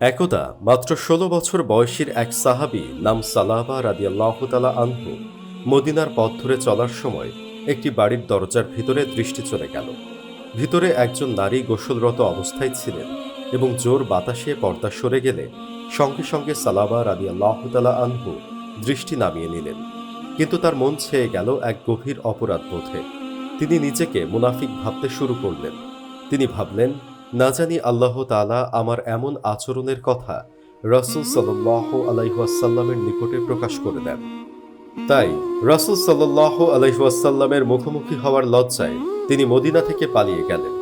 একদা মাত্র ষোলো বছর বয়সীর এক সাহাবি নাম সালাবা রাদিয়াল্লাহ তালা আনহু মদিনার পথ ধরে চলার সময় একটি বাড়ির দরজার ভিতরে দৃষ্টি চলে গেল। ভিতরে একজন নারী গোসলরত অবস্থায় ছিলেন এবং জোর বাতাসে পর্দা সরে গেলে সঙ্গে সঙ্গে সালাবা রাদিয়াল্লাহ তালা আনহু দৃষ্টি নামিয়ে নিলেন। কিন্তু তার মন ছেয়ে গেল এক গভীর অপরাধ বোধে তিনি নিজেকে মুনাফিক ভাবতে শুরু করলেন। তিনি ভাবলেন না জানি আল্লাহ তালা আমার এমন আচরণের কথা রসুল সাল্লাহ আলাইহাসাল্লামের নিকটে প্রকাশ করে দেন। তাই রসুল সাল্লাহ আলাইহাসাল্লামের মুখোমুখি হওয়ার লজ্জায় তিনি মদিনা থেকে পালিয়ে গেলেন।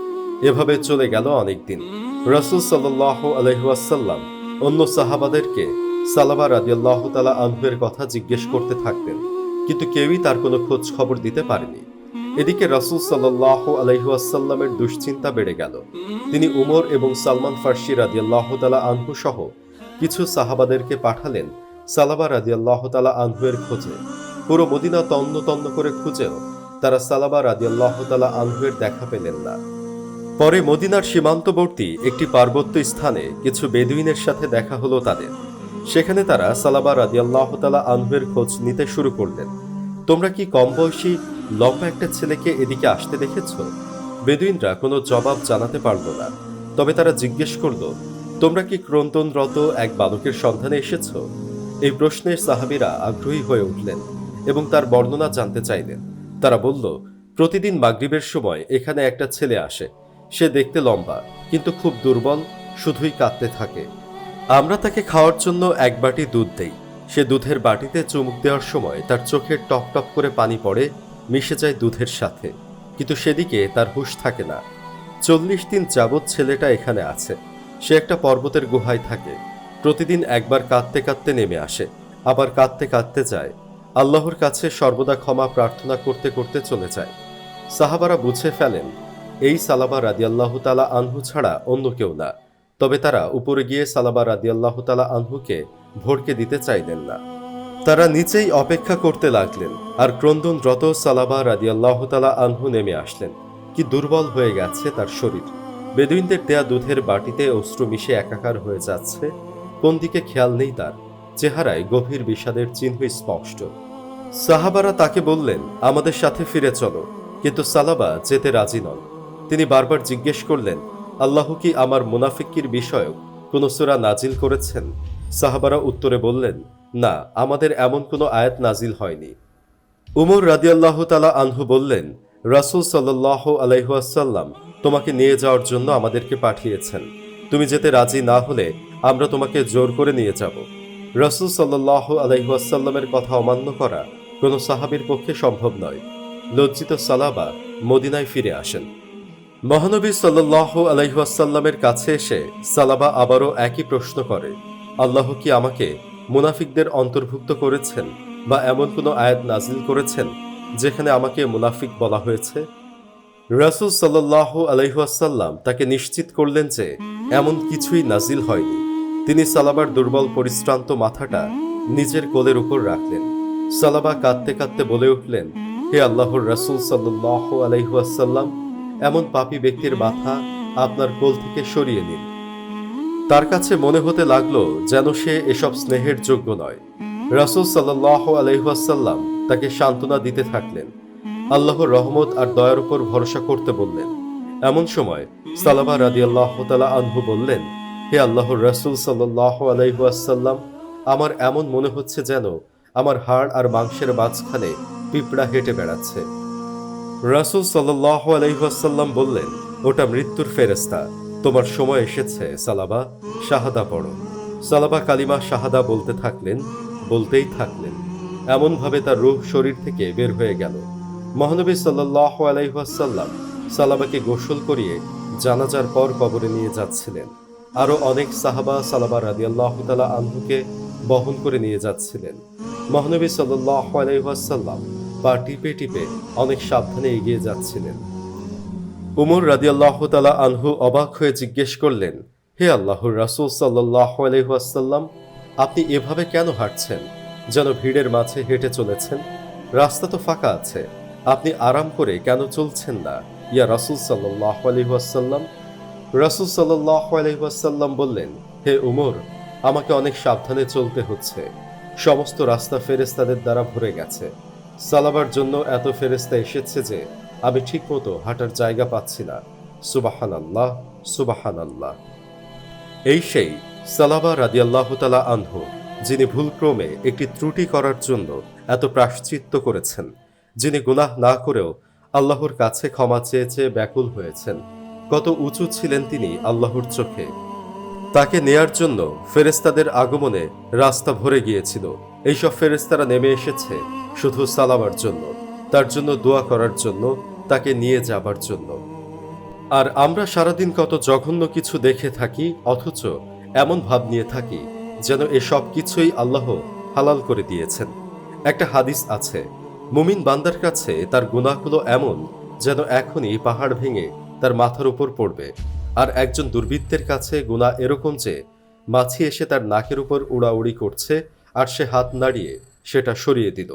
এভাবে চলে গেল অনেকদিন রসুল সাল্লাহ আলাইহাসাল্লাম অন্য সাহাবাদেরকে সালাবা রাদিয়াল্লাহ তালা আনহুয়ের কথা জিজ্ঞেস করতে থাকতেন, কিন্তু কেউই তার কোনো খোঁজ খবর দিতে পারেনি। এদিকে রসুল সাল্লাহ আলহিহাসাল্লামের দুশ্চিন্তা বেড়ে গেল। তিনি উমর এবং সালমান ফার্সি রাদিয়াল্লাহ তালা আনহু সহ কিছু সাহাবাদেরকে পাঠালেন সালাবা রাদিয়াল্লাহ তালা আনহুয়ের খোঁজে। পুরো মদিনা তন্ন তন্ন করে খুঁজেও তারা সালাবা রাদিয়াল্লাহ তালা আনহুয়ের দেখা পেলেন না। পরে মদিনার সীমান্তবর্তী একটি পার্বত্য স্থানে কিছু বেদুইনের সাথে দেখা হলো তাদের। সেখানে তারা সালাবা রাদিয়াল্লাহ তালা আনহুয়ের খোঁজ নিতে শুরু করলেন। তোমরা কি কম বয়সী লম্বা একটা ছেলেকে এদিকে আসতে দেখেছ? বেদুইনরা কোনো জবাব জানাতে পারল না। তবে তারা জিজ্ঞেস করল, তোমরা কি ক্রন্দনরত এক বালকের সন্ধানে এসেছ? এই প্রশ্নে সাহাবিরা আগ্রহী হয়ে উঠলেন এবং তার বর্ণনা জানতে চাইলেন। তারা বলল, প্রতিদিন মাগরিবের সময় এখানে একটা ছেলে আসে। সে দেখতে লম্বা, কিন্তু খুব দুর্বল, শুধুই কাঁদতে থাকে। আমরা তাকে খাওয়ার জন্য এক বাটি দুধ দেই। সে দুধের বাটিতে চুমুক দেওয়ার সময় তার চোখের টপ টপ করে পানি পড়ে, মিশে যায় দুধের সাথে। কিন্তু সেদিকে তার হুশ থাকে না। চল্লিশ দিন যাবৎ ছেলেটা এখানে আছে। সে একটা পর্বতের গুহায় থাকে। প্রতিদিন একবার কাঁদতে কাঁদতে নেমে আসে। আবার কাঁদতে কাঁদতে যায়। আল্লাহর কাছে সর্বদা ক্ষমা প্রার্থনা করতে করতে চলে যায়। সাহাবারা বুঝে ফেলেন, এই সালাবা রাদিয়াল্লাহ তালা আনহু ছাড়া অন্য কেউ না। তবে তারা উপরে গিয়ে সালাবা রাদিয়াল্লাহ তালা আনহুকে ভড়কে দিতে চাইলেন না। তারা নিচেই অপেক্ষা করতে লাগলেন আর ক্রন্দনরত সালাবা রাদিয়াল্লাহ তালা আনহু নেমে আসলেন। কি দুর্বল হয়ে গেছে তার শরীর। বেদুইনদের দেয়া দুধের বাটিতে অশ্রু মিশে একাকার হয়ে যাচ্ছে। কোন দিকে খেয়াল নেই তার। চেহারায় গভীর বিষাদের চিহ্ন স্পষ্ট। সাহাবারা তাকে বললেন, আমাদের সাথে ফিরে চলো। কিন্তু সালাবা যেতে রাজি নন। তিনি বারবার জিজ্ঞেস করলেন, আল্লাহ কি আমার মুনাফিকির বিষয়ক কোনো সুরা নাজিল করেছেন? সাহাবারা উত্তরে বললেন, না, আমাদের এমন কোনো আয়াত নাজিল হয়নি। উমর রাদিয়াল্লাহ তালা আনহু বললেন, রাসুল সাল্লাহ আলাইহাসাল্লাম তোমাকে নিয়ে যাওয়ার জন্য আমাদেরকে পাঠিয়েছেন। তুমি যেতে রাজি না হলে আমরা তোমাকে জোর করে নিয়ে যাব। রাসুল সাল্লাহ আলাইহাসাল্লামের কথা অমান্য করা কোনো সাহাবির পক্ষে সম্ভব নয়। লজ্জিত সালাবা মদিনায় ফিরে আসেন। মহানবী সাল্লাহ আলাইহাসাল্লামের কাছে এসে সালাবা আবারও একই প্রশ্ন করে আল্লাহ কি আমাকে মুনাফিকদের অন্তর্ভুক্ত করেছেন বা এমন কোনো আয়াত নাজিল করেছেন যেখানে আমাকে মুনাফিক বলা হয়েছে? রাসুল সাল্লাহ আলাইহাসাল্লাম তাকে নিশ্চিত করলেন যে এমন কিছুই নাজিল হয়নি। তিনি সালাবার দুর্বল পরিশ্রান্ত মাথাটা নিজের কোলের উপর রাখলেন। সালাবা কাঁদতে কাঁদতে বলে উঠলেন, হে আল্লাহর রাসুল সাল্লাহ আলাইহাসাল্লাম এমন পাপী ব্যক্তির মাথা আপনার কোল থেকে সরিয়ে নিন। তার কাছে মনে হতে লাগল যেন সে এসব স্নেহের যোগ্য নয়। রাসুল সাল্লাহ আলহাসাল্লাম তাকে সান্ত্বনা দিতে থাকলেন। আল্লাহর রহমত আর দয়ার উপর ভরসা করতে বললেন। এমন সময় সালাবা রাদি আল্লাহ তালা আনহু বললেন, হে আল্লাহর রাসুল সাল্লাহ আলাইহাসাল্লাম আমার এমন মনে হচ্ছে যেন আমার হাড় আর মাংসের মাঝখানে পিঁপড়া হেঁটে বেড়াচ্ছে। রাসুল সাল্লাহ আলাইহাসাল্লাম বললেন, ওটা মৃত্যুর ফেরেস্তা তোমার সময় এসেছে, সালাবা। শাহাদা পড়ো। সালাবা কালিমা শাহাদা বলতে থাকলেন, বলতেই থাকলেন। এমনভাবে তার রূহ শরীর থেকে বের হয়ে গেল। মহানবী সাল্লাহ আলাইহাসাল্লাম সালাবাকে গোসল করিয়ে জানাজার পর কবরে নিয়ে যাচ্ছিলেন। আরও অনেক সাহাবা সালাবা রাদিয়াল্লাহ তালা আনহুকে বহন করে নিয়ে যাচ্ছিলেন। মহানবী সাল্লাহ আলাইহাসাল্লাম পা টিপে টিপে অনেক সাবধানে এগিয়ে যাচ্ছিলেন। উমর রাদিয়াল্লাহ তালা আনহু অবাক হয়ে জিজ্ঞেস করলেন, হে আল্লাহর রাসুল সাল্লাহ আলহাসাল্লাম আপনি এভাবে কেন হাঁটছেন? যেন ভিড়ের মাঝে হেঁটে চলেছেন? রাস্তা তো ফাঁকা আছে, আপনি আরাম করে কেন চলছেন না? ইয়া রাসুল সাল্লাহ আলহাসাল্লাম রাসুল সাল্লাহ আলহাসাল্লাম বললেন, হে উমর, আমাকে অনেক সাবধানে চলতে হচ্ছে। সমস্ত রাস্তা ফেরেস্তাদের দ্বারা ভরে গেছে। সালাবার জন্য এত ফেরেস্তা এসেছে যে আমি ঠিকমতো হাঁটার জায়গা পাচ্ছি না। সুবাহান আল্লাহ সুবাহান আল্লাহ এই সেই সালাবা রাদিয়াল্লাহ তালা আনহু, যিনি ভুলক্রমে একটি ত্রুটি করার জন্য এত প্রাশ্চিত্য করেছেন, যিনি গুনাহ না করেও আল্লাহর কাছে ক্ষমা চেয়ে চেয়ে ব্যাকুল হয়েছেন। কত উঁচু ছিলেন তিনি আল্লাহর চোখে। তাকে নেয়ার জন্য ফেরেস্তাদের আগমনে রাস্তা ভরে গিয়েছিল। এইসব ফেরেস্তারা নেমে এসেছে শুধু সালাবার জন্য। তার জন্য দোয়া করার জন্য, তাকে নিয়ে যাবার জন্য। আর আমরা সারাদিন কত জঘন্য কিছু দেখে থাকি, অথচ এমন ভাব নিয়ে থাকি, যেন এসব কিছুই আল্লাহ হালাল করে দিয়েছেন। একটা হাদিস আছে, মুমিন বান্দার কাছে তার গুনাহগুলো এমন, যেন এখনই পাহাড় ভেঙে তার মাথার উপর পড়বে, আর একজন দুর্বৃত্তের কাছে গুনাহ এরকম যে, মাছি এসে তার নাকের উপর উড়াউড়ি করছে, আর সে হাত নাড়িয়ে সেটা সরিয়ে দিল।